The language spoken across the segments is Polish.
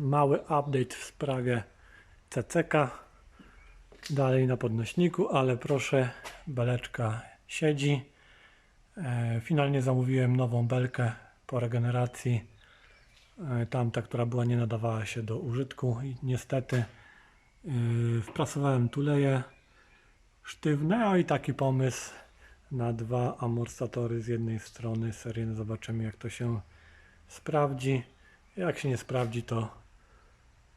mały update w sprawie CCK. Dalej na podnośniku, ale proszę, beleczka siedzi. E, Finalnie zamówiłem nową belkę po regeneracji. E, Tamta, która była nie nadawała się do użytku i niestety yy, wprasowałem tuleje sztywne, a i taki pomysł na dwa amortyzatory z jednej strony seryjne. Zobaczymy jak to się sprawdzi. Jak się nie sprawdzi, to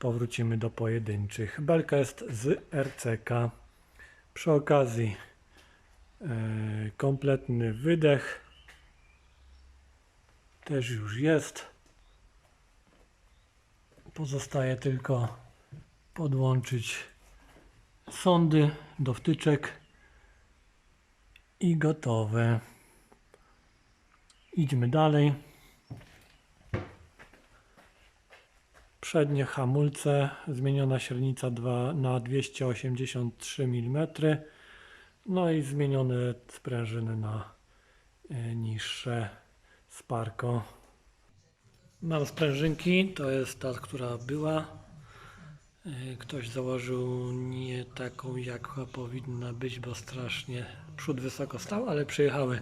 powrócimy do pojedynczych. Belka jest z RCK. Przy okazji e, kompletny wydech też już jest. Pozostaje tylko podłączyć sondy do wtyczek i gotowe. Idźmy dalej. Przednie hamulce, zmieniona średnica 2 na 283 mm. No i zmienione sprężyny na e, niższe sparko. Mam sprężynki, to jest ta, która była. E, Ktoś założył nie taką, jaka powinna być, bo strasznie przód wysoko stał, ale przyjechały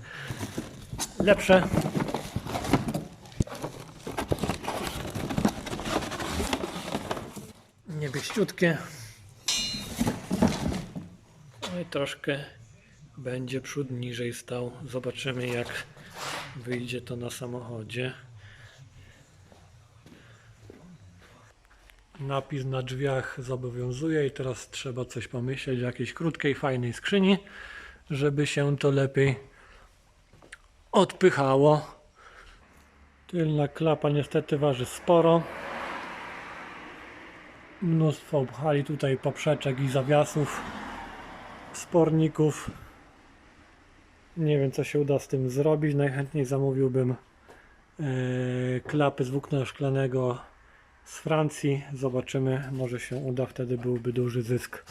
lepsze. Niebieściutkie. No i troszkę będzie przód niżej stał. Zobaczymy jak wyjdzie to na samochodzie. Napis na drzwiach zobowiązuje i teraz trzeba coś pomyśleć o jakiejś krótkiej, fajnej skrzyni, żeby się to lepiej odpychało. Tylna klapa niestety waży sporo. Mnóstwo pchali tutaj poprzeczek i zawiasów, sporników. Nie wiem co się uda z tym zrobić. Najchętniej zamówiłbym e, klapy z włókna szklanego z Francji. Zobaczymy, może się uda, wtedy byłby duży zysk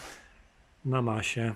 na masie.